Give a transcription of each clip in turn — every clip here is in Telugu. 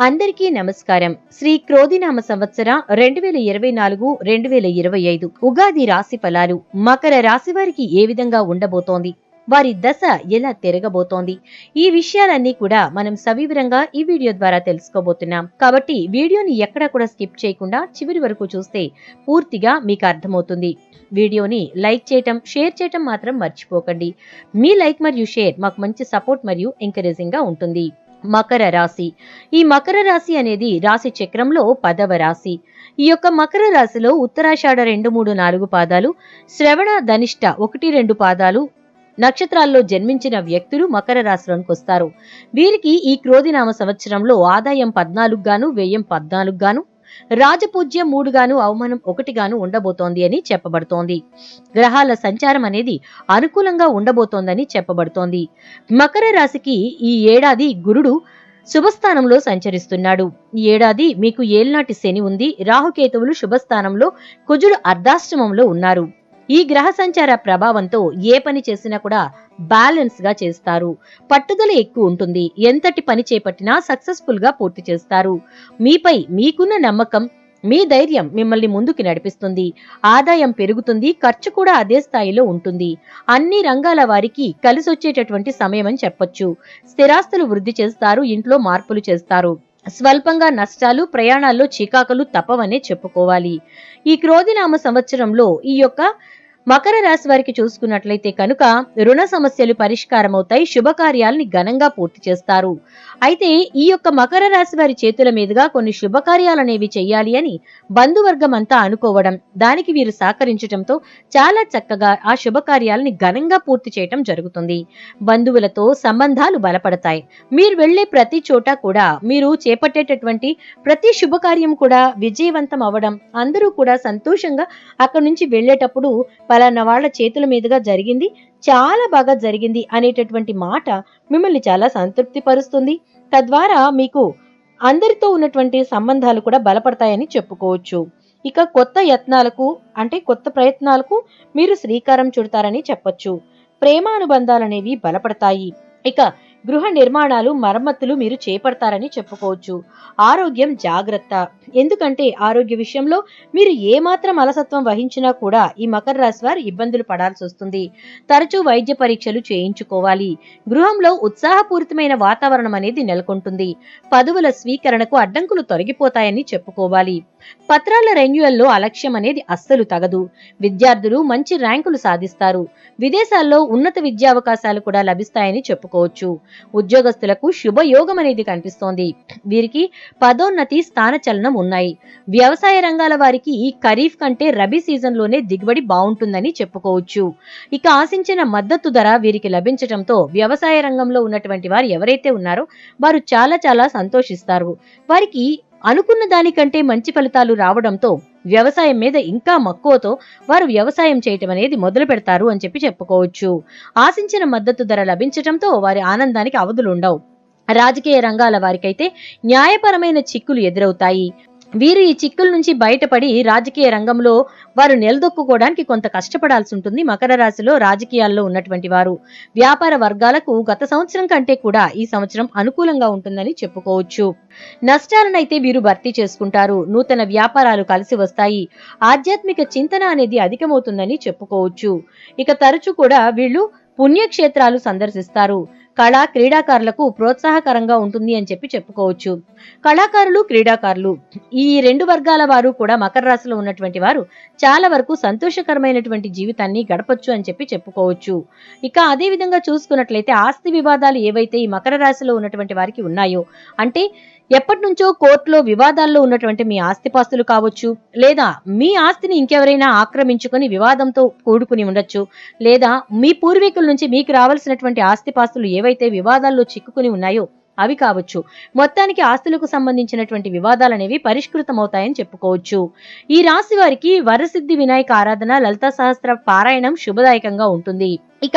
అందరికీ నమస్కారం. శ్రీ క్రోధినామ సంవత్సర రెండు వేల ఇరవై నాలుగు రెండు వేల ఇరవై ఐదు ఉగాది రాశి ఫలాలు మకర రాశి వారికి ఏ విధంగా ఉండబోతోంది? వారి దశ ఎలా తిరగబోతోంది? ఈ విషయాలన్నీ కూడా మనం సవివరంగా ఈ వీడియో ద్వారా తెలుసుకోబోతున్నాం. కాబట్టి వీడియోని ఎక్కడా కూడా స్కిప్ చేయకుండా చివరి వరకు చూస్తే పూర్తిగా మీకు అర్థమవుతుంది. వీడియోని లైక్ చేయటం షేర్ చేయటం మాత్రం మర్చిపోకండి. మీ లైక్ మరియు షేర్ మాకు మంచి సపోర్ట్ మరియు ఎంకరేజింగ్గా ఉంటుంది. మకర రాశి. ఈ మకర రాశి అనేది రాశి చక్రంలో పదవ రాశి. ఈ యొక్క మకర రాశిలో ఉత్తరాషాఢ రెండు మూడు నాలుగు పాదాలు శ్రవణ ధనిష్ట ఒకటి రెండు పాదాలు నక్షత్రాల్లో జన్మించిన వ్యక్తులు మకర రాశిలోనికి వస్తారు. వీరికి ఈ క్రోధినామ సంవత్సరంలో ఆదాయం పద్నాలుగు గాను వ్యయం పద్నాలుగు గాను రాజపూజ్యం మూడు గాను అవమానం ఒకటి గాను ఉండబోతోంది అని చెప్పబడుతోంది. గ్రహాల సంచారం అనేది అనుకూలంగా ఉండబోతోందని చెప్పబడుతోంది. మకర రాశికి ఈ ఏడాది గురుడు శుభస్థానంలో సంచరిస్తున్నాడు. ఈ ఏడాది మీకు ఏల్నాటి శని ఉంది. రాహుకేతువులు శుభస్థానంలో కుజుడు అర్ధాశ్రమంలో ఉన్నారు. ఈ గ్రహ సంచార ప్రభావంతో ఏ పని చేసినా కూడా బ్యాలెన్స్గా చేస్తారు. పట్టుదల ఎక్కువ ఉంటుంది. ఎంతటి పని చేపట్టినా సక్సెస్ఫుల్గా పూర్తి చేస్తారు. మీపై మీకున్న నమ్మకం మీ ధైర్యం మిమ్మల్ని ముందుకు నడిపిస్తుంది. ఆదాయం పెరుగుతుంది ఖర్చు కూడా అదే స్థాయిలో ఉంటుంది. అన్ని రంగాల వారికి కలిసొచ్చేటటువంటి సమయం అని చెప్పొచ్చు. స్థిరాస్తులు వృద్ధి చేస్తారు ఇంట్లో మార్పులు చేస్తారు. స్వల్పంగా నష్టాలు ప్రయాణాల్లో చికాకులు తప్పవనే చెప్పుకోవాలి. ఈ క్రోధినామ సంవత్సరంలో ఈ యొక్క మకర రాశి వారికి చూసుకున్నట్లయితే కనుక రుణ సమస్యలు పరిష్కారమవుతాయి శుభకార్యాలని ఘనంగా పూర్తి చేస్తారు. అయితే ఈ యొక్క మకర రాశి వారి చేతుల మీదుగా కొన్ని శుభకార్యాలనేవి చెయ్యాలి అని బంధువర్గం అంతా అనుకోవడం దానికి వీరు సహకరించడంతో చాలా చక్కగా ఆ శుభకార్యాలని ఘనంగా పూర్తి చేయటం జరుగుతుంది. బంధువులతో సంబంధాలు బలపడతాయి. మీరు వెళ్ళే ప్రతి చోట కూడా మీరు చేపట్టేటటువంటి ప్రతి శుభకార్యం కూడా విజయవంతం అవ్వడం అందరూ కూడా సంతోషంగా అక్కడి నుంచి వెళ్ళేటప్పుడు పలానా వాళ్ళ చేతుల మీదుగా జరిగింది చాలా బాగా జరిగింది అనేటటువంటి మాట మిమ్మల్ని చాలా సంతృప్తి పరుస్తుంది తద్వారా మీకు అందరితో ఉన్నటువంటి సంబంధాలు కూడా బలపడతాయని చెప్పుకోవచ్చు. ఇక కొత్త యత్నాలకు అంటే కొత్త ప్రయత్నాలకు మీరు శ్రీకారం చుడతారని చెప్పొచ్చు. ప్రేమానుబంధాలనేవి బలపడతాయి. ఇక గృహ నిర్మాణాలు మరమ్మతులు మీరు చేపడతారని చెప్పుకోవచ్చు. ఆరోగ్యం జాగ్రత్త. ఎందుకంటే ఆరోగ్య విషయంలో మీరు ఏమాత్రం అలసత్వం వహించినా కూడా ఈ మకర రాశి వారు ఇబ్బందులు పడాల్సి వస్తుంది. తరచూ వైద్య పరీక్షలు చేయించుకోవాలి. గృహంలో ఉత్సాహపూరితమైన వాతావరణం అనేది నెలకొంటుంది. పదవుల స్వీకరణకు అడ్డంకులు తొలగిపోతాయని చెప్పుకోవాలి. పత్రాల రెన్యువల్లో అలక్ష్యం అనేది అస్సలు తగదు. విద్యార్థులు మంచి ర్యాంకులు సాధిస్తారు. విదేశాల్లో ఉన్నత విద్యావకాశాలు కూడా లభిస్తాయని చెప్పుకోవచ్చు. ఉద్యోగస్తులకు శుభయోగం అనేది కనిపిస్తోంది. వీరికి పదోన్నతి స్థానచలనం ఉన్నాయి. వ్యవసాయ రంగాల వారికి ఈ ఖరీఫ్ కంటే రబీ సీజన్లోనే దిగుబడి బాగుంటుందని చెప్పుకోవచ్చు. ఇక ఆశించిన మద్దతు ధర వీరికి లభించటంతో వ్యవసాయ రంగంలో ఉన్నటువంటి వారు ఎవరైతే ఉన్నారో వారు చాలా చాలా సంతోషిస్తారు. వారికి అనుకున్న దానికంటే మంచి ఫలితాలు రావడంతో వ్యవసాయం మీద ఇంకా మక్కువతో వారు వ్యవసాయం చేయటం అనేది మొదలు పెడతారు అని చెప్పి చెప్పుకోవచ్చు. ఆశించిన మద్దతు ధర లభించటంతో వారి ఆనందానికి అవధులుండవు రాజకీయ రంగాల వారికైతే న్యాయపరమైన చిక్కులు ఎదురవుతాయి. వీరు ఈ చిక్కుల నుంచి బయటపడి రాజకీయ రంగంలో వారు నిలదొక్కుకోవడానికి కొంత కష్టపడాల్సి ఉంటుంది. మకర రాశిలో రాజకీయాల్లో ఉన్నటువంటి వారు వ్యాపార వర్గాలకు గత సంవత్సరం కంటే కూడా ఈ సంవత్సరం అనుకూలంగా ఉంటుందని చెప్పుకోవచ్చు. నష్టాలనైతే వీరు భర్తీ చేసుకుంటారు. నూతన వ్యాపారాలు కలిసి వస్తాయి. ఆధ్యాత్మిక చింతన అనేది అధికమవుతుందని చెప్పుకోవచ్చు. ఇక తరచు కూడా వీళ్ళు పుణ్యక్షేత్రాలు సందర్శిస్తారు. కళా క్రీడాకారులకు ప్రోత్సాహకరంగా ఉంటుంది అని చెప్పి చెప్పుకోవచ్చు. కళాకారులు క్రీడాకారులు. ఈ రెండు వర్గాల వారు కూడా మకర రాశిలో ఉన్నటువంటి వారు చాలా వరకు సంతోషకరమైనటువంటి జీవితాన్ని గడపచ్చు అని చెప్పి చెప్పుకోవచ్చు. ఇక అదే విధంగా చూసుకున్నట్లయితే ఆస్తి వివాదాలు ఏవైతే ఈ మకర రాశిలో ఉన్నటువంటి వారికి ఉన్నాయో అంటే ఎప్పటి నుంచో కోర్టులో వివాదాల్లో ఉన్నటువంటి మీ ఆస్తిపాస్తులు కావచ్చు లేదా మీ ఆస్తిని ఇంకెవరైనా ఆక్రమించుకొని వివాదంతో కూడుకుని ఉండొచ్చు లేదా మీ పూర్వీకుల నుంచి మీకు రావాల్సినటువంటి ఆస్తిపాస్తులు ఏవైతే వివాదాల్లో చిక్కుకుని ఉన్నాయో అవి కావచ్చు. మొత్తానికి ఆస్తులకు సంబంధించినటువంటి వివాదాలు అనేవి పరిష్కృతమవుతాయని చెప్పుకోవచ్చు. ఈ రాశి వారికి వరసిద్ధి వినాయక ఆరాధన లలిత సహస్ర పారాయణం శుభదాయకంగా ఉంటుంది. ఇక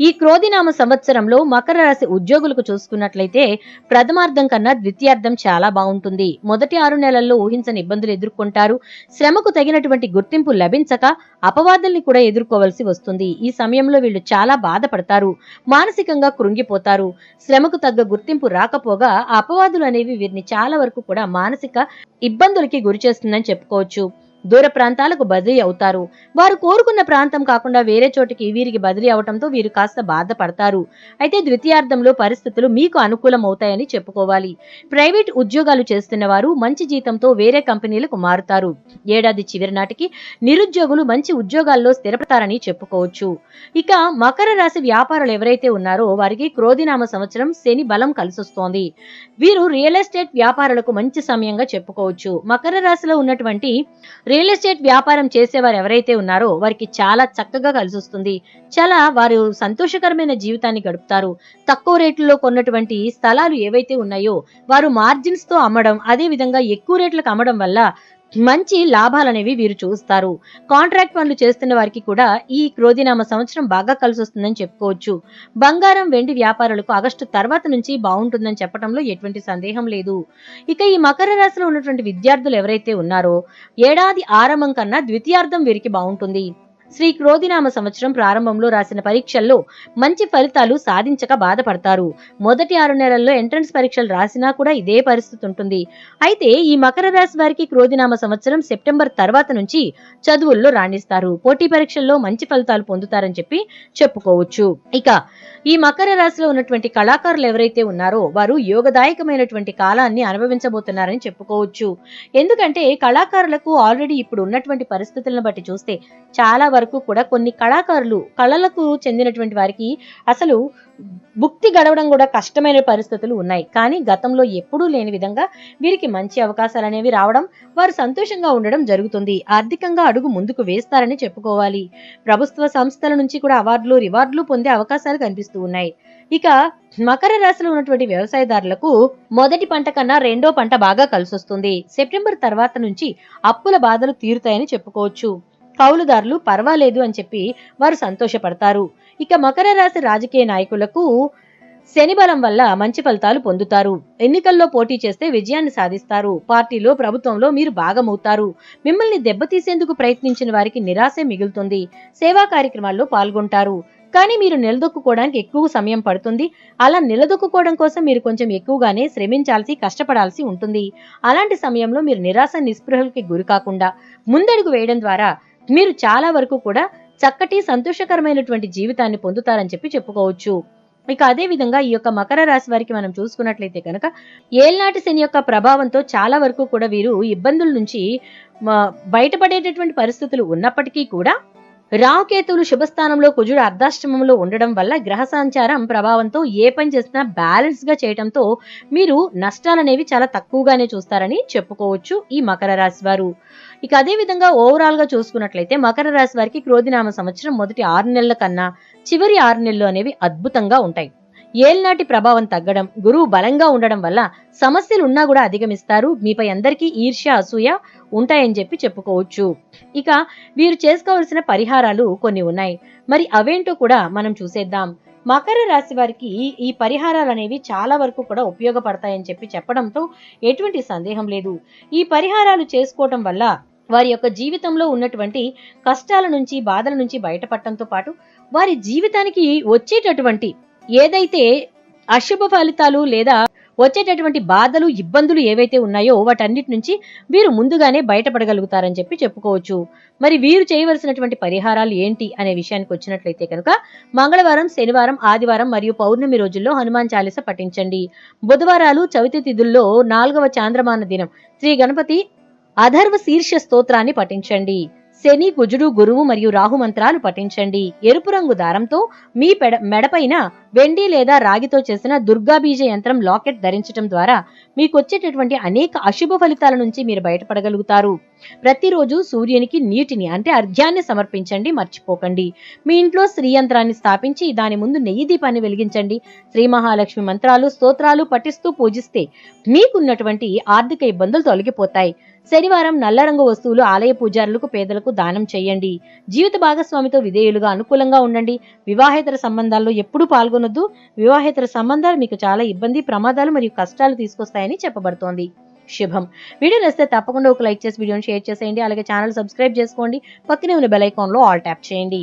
ఈ క్రోధినామ సంవత్సరంలో మకర రాశి ఉద్యోగులకు చూసుకున్నట్లయితే ప్రథమార్థం కన్నా ద్వితీయార్థం చాలా బాగుంటుంది. మొదటి ఆరు నెలల్లో ఊహించని ఇబ్బందులు ఎదుర్కొంటారు. శ్రమకు తగినటువంటి గుర్తింపు లభించక అపవాదుల్ని కూడా ఎదుర్కోవలసి వస్తుంది. ఈ సమయంలో వీళ్ళు చాలా బాధపడతారు. మానసికంగా కృంగిపోతారు. శ్రమకు తగ్గ గుర్తింపు రాకపోగా అపవాదులు అనేవి వీరిని చాలా వరకు కూడా మానసిక ఇబ్బందులకి గురి చేస్తుందని చెప్పుకోవచ్చు. దూర ప్రాంతాలకు బదిలీ అవుతారు. వారు కోరుకున్న ప్రాంతం కాకుండా వేరే చోటికి వీరికి బదిలీ అవటంతో వీరు కాస్త బాధపడతారు. అయితే ద్వితీయార్థంలో పరిస్థితులు మీకు అనుకూలం అవుతాయని చెప్పుకోవాలి. ప్రైవేట్ ఉద్యోగాలు చేస్తున్న వారు మంచి జీతంతో వేరే కంపెనీలకు మారుతారు. ఏడాది చివరి నాటికి నిరుద్యోగులు మంచి ఉద్యోగాల్లో స్థిరపడతారని చెప్పుకోవచ్చు. ఇక మకర రాశి వ్యాపారులు ఎవరైతే ఉన్నారో వారికి క్రోధినామ సంవత్సరం శని బలం కలిసొస్తోంది. వీరు రియల్ ఎస్టేట్ వ్యాపారులకు మంచి సమయంగా చెప్పుకోవచ్చు. మకర రాశిలో ఉన్నటువంటి రియల్ ఎస్టేట్ వ్యాపారం చేసేవారు ఎవరైతే ఉన్నారో వారికి చాలా చక్కగా కలిసి వస్తుంది. చాలా వారు సంతోషకరమైన జీవితాన్ని గడుపుతారు. తక్కువ రేట్లలో కొన్నటువంటి స్థలాలు ఏవైతే ఉన్నాయో వారు మార్జిన్స్తో అమ్మడం అదే విధంగా ఎక్కువ రేట్లకు అమ్మడం వల్ల మంచి లాభాలనేవి వీరు చూస్తారు. కాంట్రాక్ట్ పనులు చేస్తున్న వారికి కూడా ఈ క్రోధినామ సంవత్సరం బాగా కలిసి వస్తుందని చెప్పుకోవచ్చు. బంగారం వెండి వ్యాపారులకు ఆగస్టు తర్వాత నుంచి బాగుంటుందని చెప్పడంలో ఎటువంటి సందేహం లేదు. ఇక ఈ మకర రాశిలో ఉన్నటువంటి విద్యార్థులు ఎవరైతే ఉన్నారో ఏడాది ఆరంభం కన్నా ద్వితీయార్థం వీరికి బాగుంటుంది. శ్రీ క్రోధినామ సంవత్సరం ప్రారంభంలో రాసిన పరీక్షల్లో మంచి ఫలితాలు సాధించక బాధపడతారు. మొదటి ఆరు నెలల్లో ఎంట్రన్స్ పరీక్షలు రాసినా కూడా ఇదే పరిస్థితి ఉంటుంది. అయితే ఈ మకర రాశి వారికి క్రోధినామ సంవత్సరం సెప్టెంబర్ తర్వాత నుంచి చదువుల్లో రాణిస్తారు. పోటీ పరీక్షల్లో మంచి ఫలితాలు పొందుతారని చెప్పి చెప్పుకోవచ్చు. ఇక ఈ మకర రాశిలో ఉన్నటువంటి కళాకారులు ఎవరైతే ఉన్నారో వారు యోగదాయకమైనటువంటి కాలాన్ని అనుభవించబోతున్నారని చెప్పుకోవచ్చు. ఎందుకంటే కళాకారులకు ఆల్రెడీ ఇప్పుడు ఉన్నటువంటి పరిస్థితులను బట్టి చూస్తే చాలా వరకు కూడా కొన్ని కళాకారులు కళలకు చెందినటువంటి వారికి అసలు భుక్తి గడవడం కూడా కష్టమైన పరిస్థితులు ఉన్నాయి. కానీ గతంలో ఎప్పుడూ లేని విధంగా వీరికి మంచి అవకాశాలు అనేవి రావడం వారు సంతోషంగా ఉండడం జరుగుతుంది. ఆర్థికంగా అడుగు ముందుకు వేస్తారని చెప్పుకోవాలి. ప్రభుత్వ సంస్థల నుంచి కూడా అవార్డులు రివార్డులు పొందే అవకాశాలు కనిపిస్తూ ఉన్నాయి. ఇక మకర రాశిలో ఉన్నటువంటి వ్యవసాయదారులకు మొదటి పంట కన్నా రెండో పంట బాగా కలిసొస్తుంది. సెప్టెంబర్ తర్వాత నుంచి అప్పుల బాధలు తీరుతాయని చెప్పుకోవచ్చు. కౌలుదారులు పర్వాలేదు అని చెప్పి వారు సంతోషపడతారు. ఇక మకర రాశి రాజకీయ నాయకులకు శని బలం వల్ల మంచి ఫలితాలు పొందుతారు. ఎన్నికల్లో పోటీ చేస్తే విజయాన్ని సాధిస్తారు. పార్టీలో ప్రభుత్వంలో మీరు భాగమవుతారు. మిమ్మల్ని దెబ్బతీసేందుకు ప్రయత్నించిన వారికి నిరాశే మిగులుతుంది. సేవా కార్యక్రమాల్లో పాల్గొంటారు. కానీ మీరు నిలదొక్కుకోవడానికి ఎక్కువ సమయం పడుతుంది. అలా నిలదొక్కుకోవడం కోసం మీరు కొంచెం ఎక్కువగానే శ్రమించాల్సి కష్టపడాల్సి ఉంటుంది. అలాంటి సమయంలో మీరు నిరాశ నిస్పృహలకి గురి కాకుండా ముందడుగు వేయడం ద్వారా మీరు చాలా వరకు కూడా చక్కటి సంతోషకరమైనటువంటి జీవితాన్ని పొందుతారని చెప్పి చెప్పుకోవచ్చు. ఇక అదే విధంగా ఈ యొక్క మకర రాశి వారికి మనం చూసుకున్నట్లయితే కనుక ఏల్నాటి శని యొక్క ప్రభావంతో చాలా వరకు కూడా వీరు ఇబ్బందుల నుంచి బయటపడేటటువంటి పరిస్థితులు ఉన్నప్పటికీ కూడా రాహుకేతువులు శుభస్థానంలో కుజుడు అర్ధాష్టమంలో ఉండడం వల్ల గ్రహ సంచారం ప్రభావంతో ఏ పని చేసినా బ్యాలెన్స్గా చేయడంతో మీరు నష్టాలనేవి చాలా తక్కువగానే చూస్తారని చెప్పుకోవచ్చు ఈ మకర రాశి వారు. ఇక అదే విధంగా ఓవరాల్గా చూసుకున్నట్లయితే మకర రాశి వారికి క్రోధినామ సంవత్సరం మొదటి ఆరు నెలల కన్నా చివరి ఆరు నెలలు అనేవి అద్భుతంగా ఉంటాయి. ఏల్నాటి ప్రభావం తగ్గడం గురువు బలంగా ఉండడం వల్ల సమస్యలు ఉన్నా కూడా అధిగమిస్తారు. మీపై అందరికీ ఈర్ష్య అసూయ ఉంటాయని చెప్పి చెప్పుకోవచ్చు. ఇక వీరు చేసుకోవాల్సిన పరిహారాలు కొన్ని ఉన్నాయి. మరి అవేంటో కూడా మనం చూసేద్దాం. మకర రాశి వారికి ఈ పరిహారాలు అనేవి చాలా వరకు కూడా ఉపయోగపడతాయని చెప్పి చెప్పడంతో ఎటువంటి సందేహం లేదు. ఈ పరిహారాలు చేసుకోవటం వల్ల వారి యొక్క జీవితంలో ఉన్నటువంటి కష్టాల నుంచి బాధల నుంచి బయటపడటంతో పాటు వారి జీవితానికి వచ్చేటటువంటి ఏదైతే అశుభ ఫలితాలు లేదా వచ్చేటటువంటి బాధలు ఇబ్బందులు ఏవైతే ఉన్నాయో వాటన్నిటి నుంచి వీరు ముందుగానే బయటపడగలుగుతారని చెప్పి చెప్పుకోవచ్చు. మరి వీరు చేయవలసినటువంటి పరిహారాలు ఏంటి అనే విషయానికి వచ్చినట్లయితే కనుక మంగళవారం శనివారం ఆదివారం మరియు పౌర్ణమి రోజుల్లో హనుమాన్ చాలీస పఠించండి. బుధవారాలు చవితి తిథుల్లో నాలుగవ చాంద్రమాన దినం. శ్రీ గణపతి అధర్వ శీర్ష స్తోత్రాన్ని పఠించండి. శని గుజుడు గురువు మరియు రాహు మంత్రాలు పఠించండి. ఎరుపు రంగు దారంతో మీ పెడ మెడపైన వెండి లేదా రాగితో చేసిన దుర్గాబీజ యంత్రం లాకెట్ ధరించడం ద్వారా మీకు వచ్చేటటువంటి అనేక అశుభ ఫలితాల నుంచి మీరు బయటపడగలుగుతారు. ప్రతిరోజు సూర్యునికి నీటిని అంటే అర్ఘ్యాన్ని సమర్పించండి మర్చిపోకండి. మీ ఇంట్లో శ్రీ యంత్రాన్ని స్థాపించి దాని ముందు నెయ్యి దీపాన్ని వెలిగించండి. శ్రీ మహాలక్ష్మి మంత్రాలు స్తోత్రాలు పఠిస్తూ పూజిస్తే మీకున్నటువంటి ఆర్థిక ఇబ్బందులు తొలగిపోతాయి. శనివారం నల్ల రంగు వస్తువులు ఆలయ పూజారులకు పేదలకు దానం చేయండి. జీవిత భాగస్వామితో విధేయులుగా అనుకూలంగా ఉండండి. వివాహేతర సంబంధాల్లో ఎప్పుడూ పాల్గొనొద్దు. వివాహేతర సంబంధాలు మీకు చాలా ఇబ్బంది ప్రమాదాలు మరియు కష్టాలు తీసుకొస్తాయని చెప్పబడుతోంది. శుభం. వీడియో నచ్చితే తప్పకుండా ఒక లైక్ చేసి వీడియోని షేర్ చేసేయండి. అలాగే ఛానల్ సబ్స్క్రైబ్ చేసుకోండి. పక్కనే ఉన్న బెల్ ఐకాన్లో ఆల్ ట్యాప్ చేయండి.